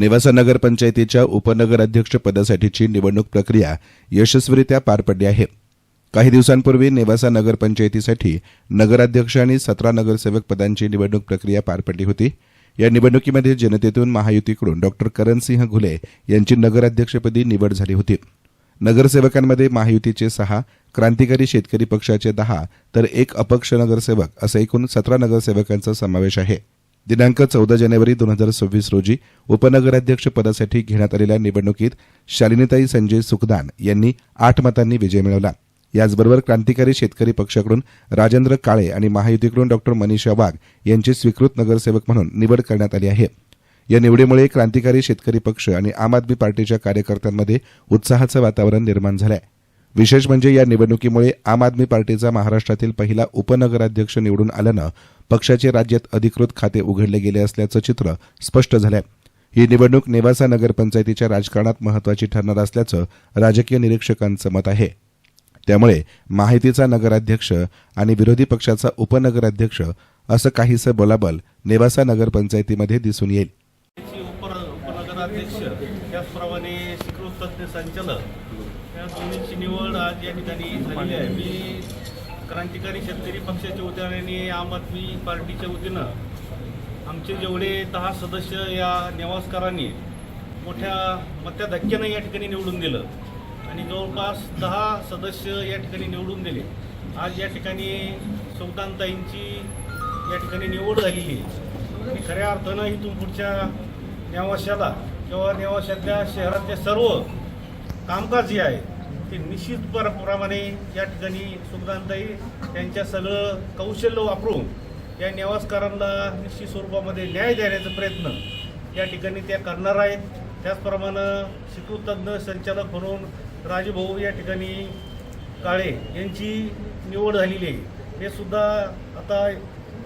नेवासा नगरपंचायतीच्या उपनगर पदासाठीची निवडणूक प्रक्रिया यशस्वीरित्या पार पडली आहे. काही दिवसांपूर्वी नेवासा नगरपंचायतीसाठी नगराध्यक्ष आणि सतरा नगरसेवक पदांची निवडणूक प्रक्रिया पार पडली होती. या निवडणुकीमध्ये जनतेतून महायुतीकडून डॉक्टर करणसिंह घुले यांची नगराध्यक्षपदी निवड झाली होती. नगरसेवकांमध्ये महायुतीचे सहा क्रांतिकारी शेतकरी पक्षाचे दहा तर एक अपक्ष नगरसेवक असं एकूण सतरा नगरसेवकांचा समावेश आहे. दिनांक चौदा जानेवारी दोन हजार सव्वीस रोजी उपनगराध्यक्ष पदासाठी घेण्यात आलेल्या निवडणुकीत शालिनीताई संजय सुखदान यांनी आठ मतांनी विजय मिळवला. याचबरोबर क्रांतिकारी शेतकरी पक्षाकडून राजेंद्र काळे आणि महायुतीकडून डॉक्टर मनीषा वाघ यांची स्वीकृत नगरसेवक म्हणून निवड करण्यात आली आहे. या निवडीमुळे क्रांतिकारी शेतकरी पक्ष आणि आम आदमी पार्टीच्या कार्यकर्त्यांमध्ये उत्साहाचं वातावरण निर्माण झालं आहे विशेष म्हणजे या निवडणुकीमुळे आम आदमी पार्टीचा महाराष्ट्रातील पहिला उपनगराध्यक्ष निवडून आल्यानं पक्षाचे राज्यात अधिकृत खाते उघडले गेले असल्याचं चित्र स्पष्ट झालंय. ही निवडणूक नेवासा नगरपंचायतीच्या राजकारणात महत्वाची ठरणार असल्याचं राजकीय निरीक्षकांचं मत आहे. त्यामुळे माहितीचा नगराध्यक्ष आणि विरोधी पक्षाचा उपनगराध्यक्ष असं काहीसं बोलाबल नेवासा नगरपंचायतीमध्ये दिसून येईल. उपनगराध्यक्ष त्याचप्रमाणे संचालक या दोन्हीची निवड आज या ठिकाणी झालेली आहे. मी क्रांतिकारी शेतकरी पक्षाच्या वतीने आणि आम आदमी पार्टीच्या वतीनं आमचे जेवढे दहा सदस्य या नेवासकरांनी मोठ्या मत्याधक्क्यानं या ठिकाणी निवडून दिलं. आणि जवळपास दहा सदस्य या ठिकाणी निवडून दिले. आज या ठिकाणी सौदानताईंची या ठिकाणी निवड झालेली आहे. आणि खऱ्या अर्थानं इथून पुढच्या नेवाशाला किंवा नेवाशातल्या शहरातल्या सर्व कामकाज जे आहे ते निश्चित प्रमाणे या ठिकाणी सुखदानताई त्यांच्या सगळं कौशल्य वापरून या नेवासकरांना निश्चित स्वरूपामध्ये न्याय देण्याचा प्रयत्न या ठिकाणी त्या करणार आहेत. त्याचप्रमाणे स्वीकृत तज्ज्ञ संचालक म्हणून राजभाऊ या ठिकाणी काळे यांची निवड झालेली आहे. हे सुद्धा आता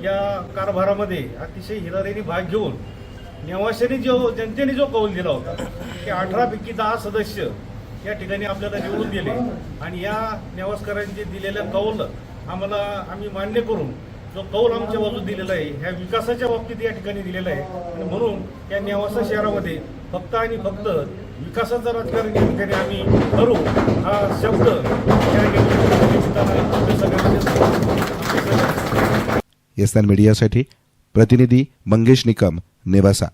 या कारभारामध्ये अतिशय हिरारीने भाग घेऊन नेवाशाने जो जनतेने जो कौल दिला होता की अठरापैकी दहा सदस्य या ठिकाणी आपल्याला निवडून दिले. आणि या नेवासकरांचे दिलेल्या कौल आम्हाला आम्ही मान्य करून जो कौल आमच्या बाजूत दिलेला आहे ह्या विकासाच्या बाबतीत या ठिकाणी दिलेला आहे. आणि म्हणून या नेवासा शहरामध्ये फक्त आणि फक्त विकासाचं राजकारण या ठिकाणी आम्ही करू हा शब्द या निवडणुकीच्या मीडियासाठी प्रतिनिधी मंगेश निकम नेवासा.